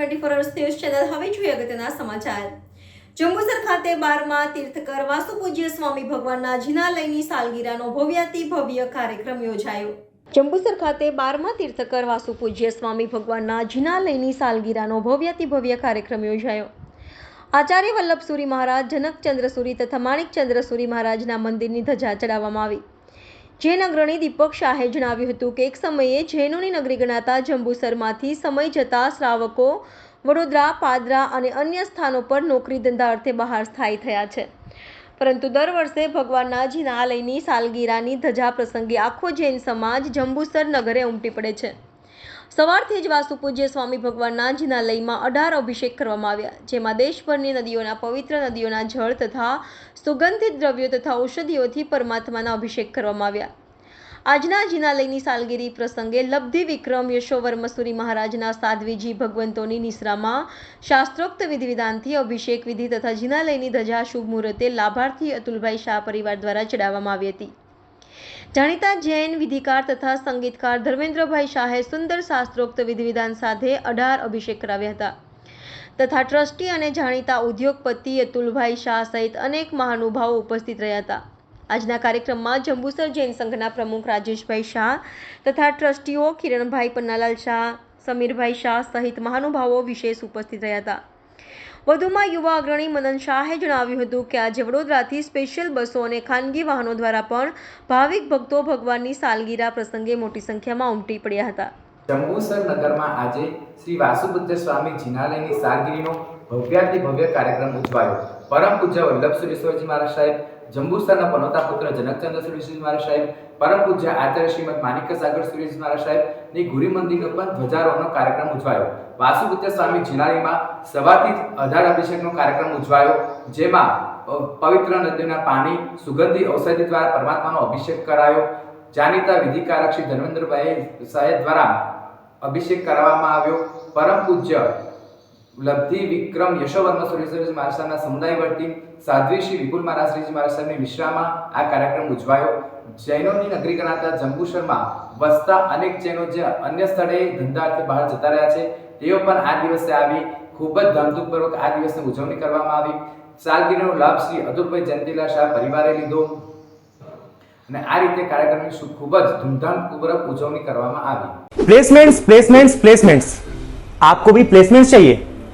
Twenty four hours news channel હવે જોઈએ અગત્યના સમાચાર. જંબુસર ખાતે બારમા તીર્થકર વાસુપૂજ્ય સ્વામી ભગવાનના જિનાલયની સાલગીરાનો ભવ્યાતિ ભવ્ય કાર્યક્રમ યોજાયો. જંબુસર ખાતે બારમા તીર્થકર વાસુપૂજ્ય સ્વામી ભગવાનના જિનાલયની સાલગીરાનો ભવ્યાતિ ભવ્ય કાર્યક્રમ યોજાયો. આચાર્ય વલ્લભસુરી મહારાજ, જનકચંદ્રસુરી તથા માણિકચંદ્રસુરી મહારાજના મંદિરની ધજા ચડાવવામાં આવી. જૈન અગ્રણી દીપક શાહે જણાવ્યું હતું કે એક સમયે જૈનોની નગરી ગણાતા જંબુસરમાંથી સમય જતા શ્રાવકો, વડોદરા, પાદરા અને અન્ય સ્થાનો પર નોકરી ધંધા અર્થે બહાર સ્થાયી થયા છે. પરંતુ દર વર્ષે ભગવાનના જિનાલયની સાલગીરાની ધજા પ્રસંગે આખો જૈન સમાજ જંબુસર નગરે ઉમટી પડે છે. સવારથી જ વાસુપૂજ્ય સ્વામી ભગવાનના જિનાલયમાં અઢાર અભિષેક કરવામાં આવ્યા, જેમાં દેશભરની નદીઓના પવિત્ર નદીઓના જળ તથા સુગંધિત દ્રવ્યો તથા ઔષધિઓથી પરમાત્માના અભિષેક કરવામાં આવ્યા. આજના જિનાલયની સાલગીરી પ્રસંગે લબ્ધિ વિક્રમ યશોવર્મસુરી મહારાજના સાધ્વીજી ભગવંતોની નિશ્રામાં શાસ્ત્રોક્ત વિધિ વિધાનથી અભિષેક વિધિ તથા જિનાલયની ધજા શુભ મુહૂર્તે લાભાર્થી અતુલભાઈ શાહ પરિવાર દ્વારા ચડાવવામાં આવી હતી. જાણીતા જૈન વિધિકાર તથા સંગીતકાર ધર્મેન્દ્રભાઈ શાહે સુંદર શાસ્ત્રોક્ત વિધિવિધાન સાથે અઢાર અભિષેક કરાવ્યા હતા. તથા ટ્રસ્ટી અને જાણીતા ઉદ્યોગપતિ અતુલભાઈ શાહ સહિત અનેક મહાનુભાવો ઉપસ્થિત રહ્યા હતા. આજના કાર્યક્રમમાં જંબુસર જૈન સંઘના પ્રમુખ રાજેશભાઈ શાહ તથા ટ્રસ્ટીઓ કિરણભાઈ પન્નાલાલ શાહ, સમીરભાઈ શાહ સહિત મહાનુભાવો વિશેષ ઉપસ્થિત રહ્યા હતા. વધુમાં યુવા અગ્રણી મદન શાહે જણાવ્યું હતું કે આજે વડોદરાથી સ્પેશિયલ બસો અને ખાનગી વાહનો દ્વારા પણ ભાવિક ભક્તો ભગવાનની સાલગીરા પ્રસંગે મોટી સંખ્યામાં ઉમટી પડ્યા હતા. જંબુસર નગરમાં આજે શ્રી વાસુબુદ્ધ સ્વામી જિનાલયની સાલગીરીનો ભવ્યાતિ ભવ્ય કાર્યક્રમ ઉજવાયો. પરમ પૂજ્ય વલ્લભ સુરેશ્વરજી મહારાજ સાહેબ, જંબુસરના પનોતા પુત્ર જનકચંદ્ર સુરેશ્વરજી મહારાજ સાહેબ પરમ પૂજ્ય આચાર્ય શ્રીમદ માનિક સાગર સુરેશ મહારાજ સાહેબની ગુરી મંદિરનો પણ ધ્વજારોહણનો કાર્યક્રમ ઉજવાયો. વાસુપુત્ર સ્વામી જિનારીમાં સવારથી અઢાર અભિષેકનો કાર્યક્રમ ઉજવાયો, જેમાં પવિત્ર નદીના પાણી, સુગંધી ઔષધિ દ્વારા પરમાત્માનો અભિષેક કરાયો. જાણીતા વિધિકારક શ્રી ધર્મેન્દ્રભાઈ સાહેબ દ્વારા અભિષેક કરાવવામાં આવ્યો. પરમ પૂજ્ય લબ્ધિ વિક્રમ યશોવર્મા સુરેશ્વરજી મહારાજ સાહેબના સમુદાય વર્તી સાધ્વી શ્રી વિપુલ મહારાજ શ્રીજી મહારાજ સાહેબની વિશ્રામાં આ કાર્યક્રમ ઉજવાયો. જૈનોની નગરી ગણાતા જંબુસરમાં વસતા અનેક જૈનો જે અન્ય સ્થળે ધંધાર્થે બહાર જતા રહ્યા છે, તેઓ પણ આ દિવસે આવી ખૂબ જ ધામધૂમપૂર્વક આ દિવસની ઉજવણી કરવામાં આવી. સાલગીરીનો લાભ શ્રી અતુલભાઈ જયંતિલા શાહ પરિવારે લીધો અને આ રીતે કાર્યક્રમની ખૂબ જ ધૂમધામપૂર્વક ઉજવણી કરવામાં આવી. પ્લેસમેન્ટ્સ પ્લેસમેન્ટ્સ પ્લેસમેન્ટ્સ આપકો ભી પ્લેસમેન્ટ્સ ચાહીએ?